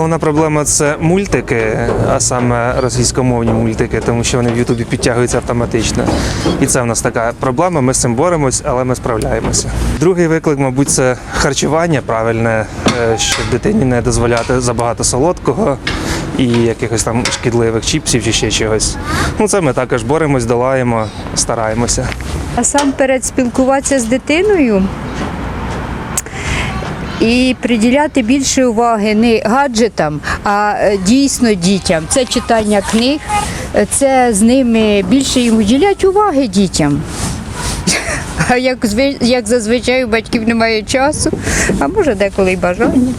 Головна проблема це мультики, а саме російськомовні мультики, тому що вони в Ютубі підтягуються автоматично. І це в нас така проблема. Ми з цим боремось, але ми справляємося. Другий виклик, мабуть, це харчування правильне, е, щоб дитині не дозволяти забагато солодкого і якихось там шкідливих чіпсів чи ще чогось. Ну це ми також боремось, долаємо, стараємося. Насамперед спілкуватися з дитиною і приділяти більше уваги не гаджетам, а е, дійсно дітям. Це читання книг, е, це з ними більше їм уділяти уваги дітям. А як, як зазвичай у батьків немає часу, а може деколи й бажання.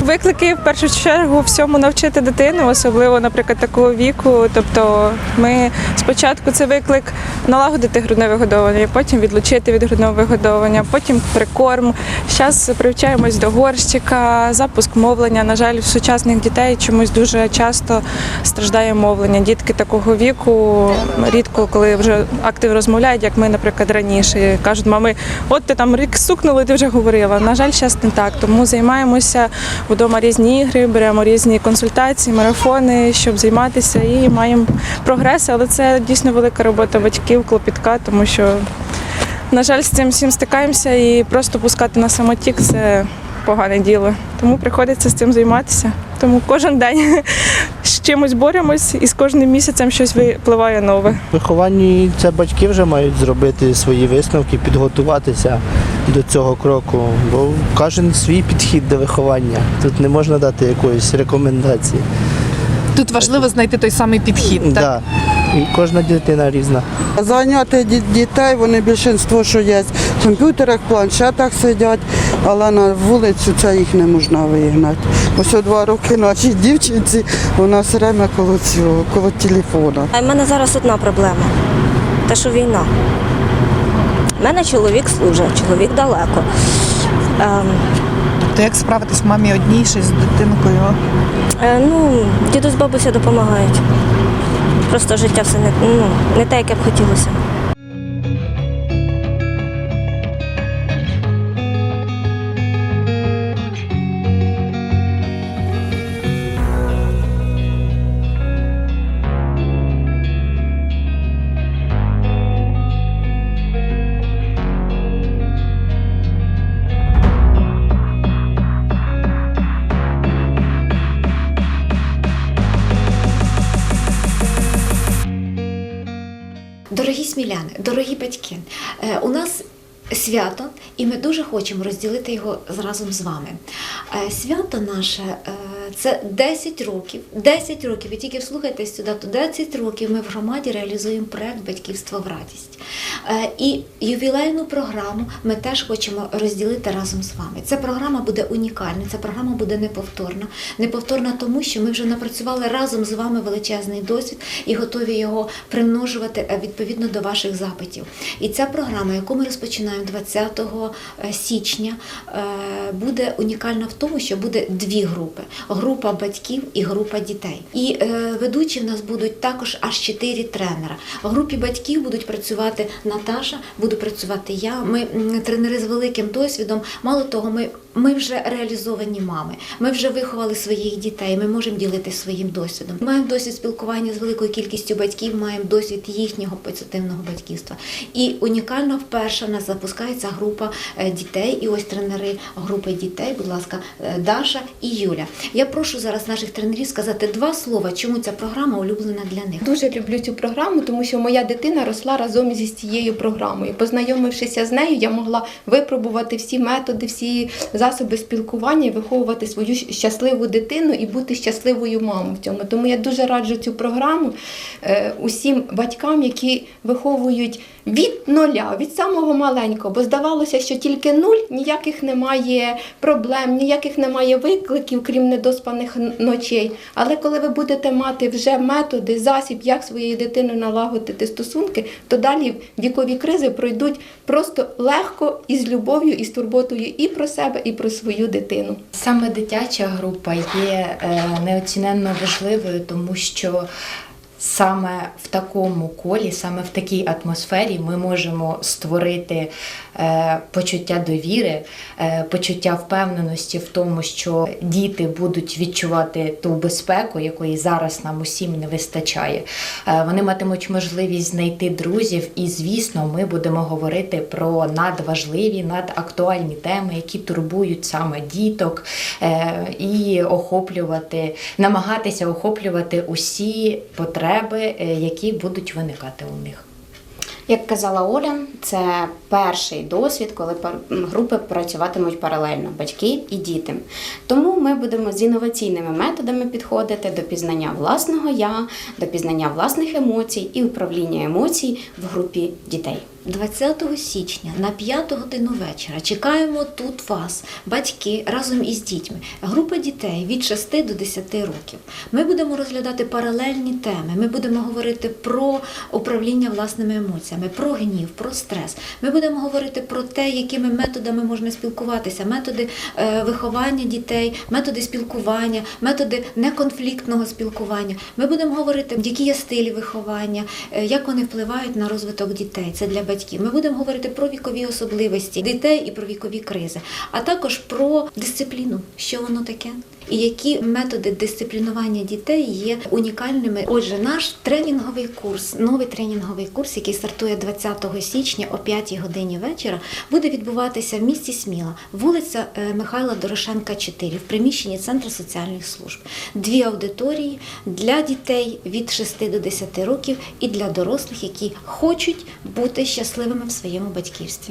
Виклики в першу чергу всьому навчити дитину, особливо, наприклад, такого віку. Тобто, ми спочатку це виклик налагодити грудне вигодовування, потім відлучити від грудного вигодовування, потім прикорм. Зараз привчаємось до горщика, запуск мовлення. На жаль, в сучасних дітей чомусь дуже часто страждає мовлення. Дітки такого віку рідко, коли вже активно розмовляють, як ми, наприклад, раніше кажуть, мами, от ти там рік сукнули, ти вже говорила. На жаль, зараз не так. Тому займаємося вдома різні ігри, беремо різні консультації, марафони, щоб займатися, і маємо прогрес. Але це дійсно велика робота батьків, клопітка, тому що, на жаль, з цим всім стикаємося і просто пускати на самотік це погане діло. Тому приходиться з цим займатися. Тому кожен день з чимось боремось і з кожним місяцем щось випливає нове. Вихованні це батьки вже мають зробити свої висновки, підготуватися до цього кроку, бо кожен свій підхід до виховання. Тут не можна дати якоїсь рекомендації. Тут важливо знайти той самий підхід. Так? Да. І кожна дитина різна. Заняти дітей, вони більшинство, що є в комп'ютерах, планшетах сидять, але на вулицю це їх не можна вигнати. Ось о два роки нашій дівчинці, вона все время коло цього, коло телефона. А в мене зараз одна проблема. Те, що війна. У мене чоловік служить, чоловік далеко. Ем, То як справитись мамі одній ще з дитинкою? е, ну, дідусь бабуся допомагають. Просто життя все не, ну, не те, як я б хотілося. Дорогі сміляни, дорогі батьки, е, у нас свято, і ми дуже хочемо розділити його разом з вами. Е, Свято наше е, це 10 років. 10 років, ви тільки вслухайтесь сюди, то 10 років ми в громаді реалізуємо проект Батьківство в радість. Е, І ювілейну програму ми теж хочемо розділити разом з вами. Ця програма буде унікальна, ця програма буде неповторна. Неповторна тому, що ми вже напрацювали разом з вами величезний досвід і готові його примножувати е, відповідно до ваших запитів. І ця програма, яку ми розпочинаємо 20 січня, е, буде унікальна в тому, що буде дві групи: група батьків і група дітей. І е, ведучі в нас будуть також аж чотири тренера. В групі батьків будуть працювати Наташа, буду працювати я. Ми тренери з великим досвідом. Мало того, ми, ми вже реалізовані мами. Ми вже виховали своїх дітей. Ми можемо ділитися своїм досвідом. Маємо досвід спілкування з великою кількістю батьків, маємо досвід їхнього позитивного батьківства. І унікально вперше нас запускається група е, дітей. І ось тренери групи дітей, будь ласка, е, Даша і Юля. Я прошу зараз наших тренерів сказати два слова, чому ця програма улюблена для них. Дуже люблю цю програму, тому що моя дитина росла разом зі цією програмою. Познайомившися з нею, я могла випробувати всі методи, всі засоби спілкування виховувати свою щасливу дитину і бути щасливою мамою в цьому. Тому я дуже раджу цю програму е, усім батькам, які виховують від нуля, від самого маленького, бо здавалося, що тільки нуль ніяких немає проблем, ніяких немає викликів, крім недоспаних н- ночей. Але коли ви будете мати вже методи, засіб, як своєю дитиною налагодити стосунки, то далі вікові кризи пройдуть просто легко і з любов'ю, і з турботою і про себе, і про свою дитину. Саме дитяча група є е, неоціненно важливою, тому що Саме в такому колі, саме в такій атмосфері ми можемо створити е, почуття довіри, е, почуття впевненості в тому, що діти будуть відчувати ту безпеку, якої зараз нам усім не вистачає. Е, вони матимуть можливість знайти друзів, і, звісно, ми будемо говорити про надважливі, надактуальні теми, які турбують саме діток, і охоплювати, намагатися охоплювати усі потреби, е, які будуть виникати у них. Як казала Оля, це перший досвід, коли групи працюватимуть паралельно батьки і діти. Тому ми будемо з інноваційними методами підходити до пізнання власного я, до пізнання власних емоцій і управління емоцій в групі дітей. 20 січня на 5 годину вечора чекаємо тут вас, батьки разом із дітьми. Група дітей від 6 до 10 років. Ми будемо розглядати паралельні теми. Ми будемо говорити про управління власними емоціями, про гнів, про стрес. Ми будемо говорити про те, якими методами можна спілкуватися, методи е, виховання дітей, методи спілкування, методи неконфліктного спілкування. Ми будемо говорити, які є стилі виховання, е, як вони впливають на розвиток дітей. Це для батьків. Ми будемо говорити про вікові особливості дітей і про вікові кризи, а також про дисципліну, що воно таке. І які методи дисциплінування дітей є унікальними. Отже, наш тренінговий курс, новий тренінговий курс, який стартує 20 січня о 5 годині вечора, буде відбуватися в місті Сміла, вулиця е, Михайла Дорошенка, 4, в приміщенні Центру соціальних служб. Дві аудиторії для дітей від 6 до 10 років і для дорослих, які хочуть бути щасливими в своєму батьківстві.